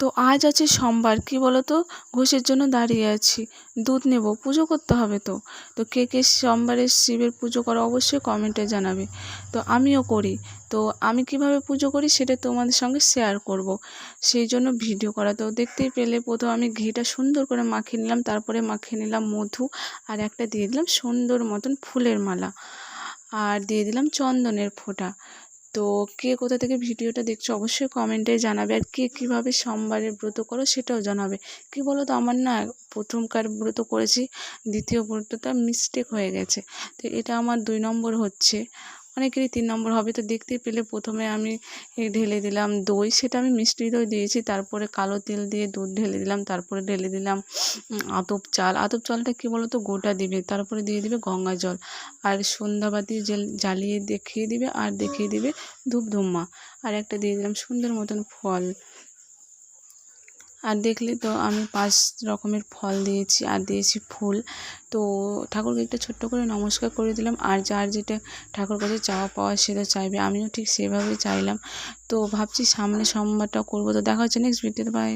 তো আজ আছে সোমবার, কী বলো তো ঘোষের জন্য দাঁড়িয়ে আছি। দুধ নেব, পুজো করতে হবে তো। তো কে কে সোমবারে শিবের পুজো করো অবশ্যই কমেন্টে জানাবে। তো আমিও করি। তো আমি কীভাবে পুজো করি সেটা তোমাদের সঙ্গে শেয়ার করব। সেই জন্য ভিডিও করা তো দেখতেই পেলে। প্রথম আমি ঘিটা সুন্দর করে মাখিয়ে নিলাম, তারপরে মাখিয়ে নিলাম মধু, আর একটা দিয়ে দিলাম সুন্দর মতন ফুলের মালা। আর দিয়ে দিলাম চন্দনের ফোঁটা। তো কে কোথা থেকে ভিডিওটা দেখছ অবশ্যই কমেন্টে জানাবে। আর কে কীভাবে সোমবারের ব্রত করো সেটাও জানাবে। কী বলো তো আমার না প্রথমকার ব্রত করেছি, দ্বিতীয় ব্রতটা মিস্টেক হয়ে গেছে। তো এটা আমার দুই নম্বর হচ্ছে। অনেকেরই তিন নম্বর হবে তো দেখতে পেলে প্রথমে আমি ঢেলে দিলাম দই, সেটা আমি মিষ্টি দই দিয়েছি, তারপরে কালো তেল দিয়ে দুধ ঢেলে দিলাম, তারপরে ঢেলে দিলাম আতপ চাল। আতপ চালটা কী বলো তো গোটা দিবে, তারপরে দিয়ে দিবে গঙ্গা জল। আর সন্ধ্যাবাতি জ্বালিয়ে দেখিয়ে দিবে, আর দেখিয়ে দিবে ধূপ ধুম্মা আর একটা দিয়ে দিলাম সুন্দর মতন ফল। আর দেখলে তো আমি পাঁচ রকমের ফল দিয়েছি আর দিয়েছি ফুল। তো ঠাকুরকে একটা ছোট্ট করে নমস্কার করে দিলাম। আর যার যেটা ঠাকুর কাছে চাওয়া পাওয়া সেটা চাইবে। আমিও ঠিক সেভাবেই চাইলাম। তো ভাবছি সামনে সোমবারটা করব। তো দেখা হচ্ছে নেক্সট ভিডিওতে বাই